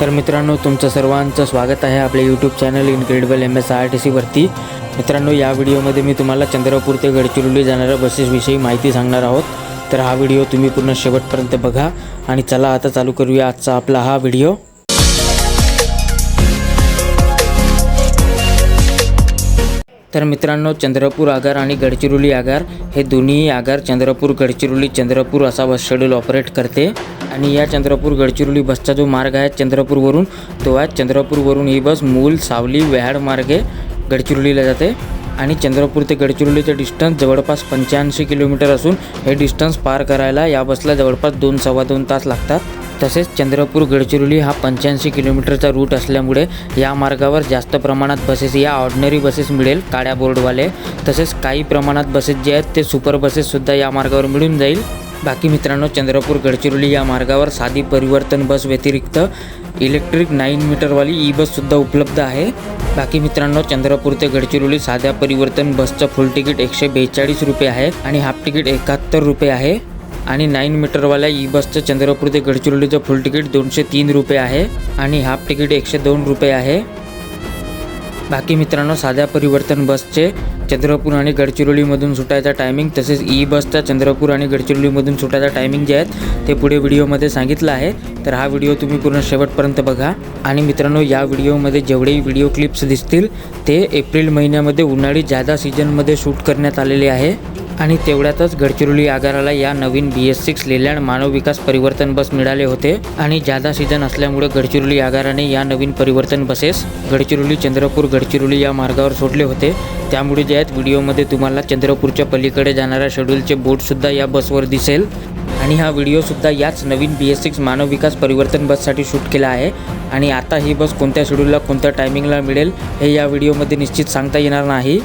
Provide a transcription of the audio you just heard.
तर मित्रांनो तुमचं सर्वांचं स्वागत आहे आपल्या YouTube channel incredible M S R T सीवरती मित्रांनो या व्हिडिओमध्ये मी तुम्हाला चंद्रपूर ते गडचिरोली जाणाऱ्या बसेसविषयी माहिती सांगणार आहोत. तर हा व्हिडिओ तुम्ही पूर्ण शेवटपर्यंत बघा आणि चला आता चालू करूया आजचा आपला हा व्हिडिओ. तर मित्रांनो चंद्रपूर आगार आणि गडचिरोली आगार हे दोन्ही आगार चंद्रपूर गडचिरोली चंद्रपूर असा बस शेड्यूल ऑपरेट करते. आणि या चंद्रपूर गडचिरोली बसचा जो मार्ग आहे चंद्रपूरवरून तो आहे चंद्रपूरवरून ही बस मूल सावली व्याहाड मार्गे गडचिरोलीला जाते. आणि चंद्रपूर ते गडचिरोलीचं डिस्टन्स जवळपास पंच्याऐंशी किलोमीटर असून हे डिस्टन्स पार करायला या बसला जवळपास दोन सव्वा दोन तास लागतात. तसेच चंद्रपूर गडचिरोली हा पंच्याऐंशी किलोमीटरचा रूट असल्यामुळे या मार्गावर जास्त प्रमाणात बसेस या ऑर्डनरी बसेस मिळेल काळ्या बोर्डवाले तसेच काही प्रमाणात बसेस जे आहेत ते सुपर बसेससुद्धा या मार्गावर मिळून जाईल. बाकी मित्रांनो चंद्रपूर गडचिरोली या मार्गावर साधी परिवर्तन बस व्यतिरिक्त इलेक्ट्रिक नाईन मीटरवाली ई बससुद्धा उपलब्ध आहे. बाकी मित्रांनो चंद्रपूर ते गडचिरोली साध्या परिवर्तन बसचं फुल तिकीट एकशे बेचाळीस रुपये आहे आणि हाफ तिकीट एकाहत्तर रुपये आहे. आणि नाईन मीटरवाल्या ई बसचं चंद्रपूर ते गडचिरोलीचं फुल तिकीट दोनशे तीन रुपये आहे आणि हाफ तिकीट एकशे दोन रुपये आहे. बाकी मित्रांनो साध्या परिवर्तन बसचे चंद्रपूर आणि गडचिरोलीमधून सुटायचा टायमिंग तसेच ई बसचा चंद्रपूर आणि गडचिरोलीमधून सुटायचा टायमिंग जे आहेत ते पुढे व्हिडिओमध्ये सांगितलं आहे. तर हा व्हिडिओ तुम्ही पूर्ण शेवटपर्यंत बघा. आणि मित्रांनो या व्हिडिओमध्ये जेवढेही व्हिडिओ क्लिप्स दिसतील ते एप्रिल महिन्यामध्ये उन्हाळी जादा सीझनमध्ये शूट करण्यात आलेले आहे. आणि तेवढ्यातच गडचिरोली आगाराला या नवीन बी एस सिक्स लेलँड मानव विकास परिवर्तन बस मिळाले होते आणि जादा सीझन असल्यामुळे गडचिरोली आगाराने या नवीन परिवर्तन बसेस गडचिरोली चंद्रपूर गडचिरोली या मार्गावर सोडले होते. त्यामुळे जे आहेत व्हिडिओमध्ये तुम्हाला चंद्रपूरच्या पलीकडे जाणाऱ्या शेड्यूलचे बोर्डसुद्धा या बसवर दिसेल. आणि हा व्हिडिओसुद्धा याच नवीन बी एस सिक्स मानव विकास परिवर्तन बससाठी शूट केला आहे. आणि आता ही बस कोणत्या शेड्यूलला कोणत्या टायमिंगला मिळेल हे या व्हिडिओमध्ये निश्चित सांगता येणार नाही.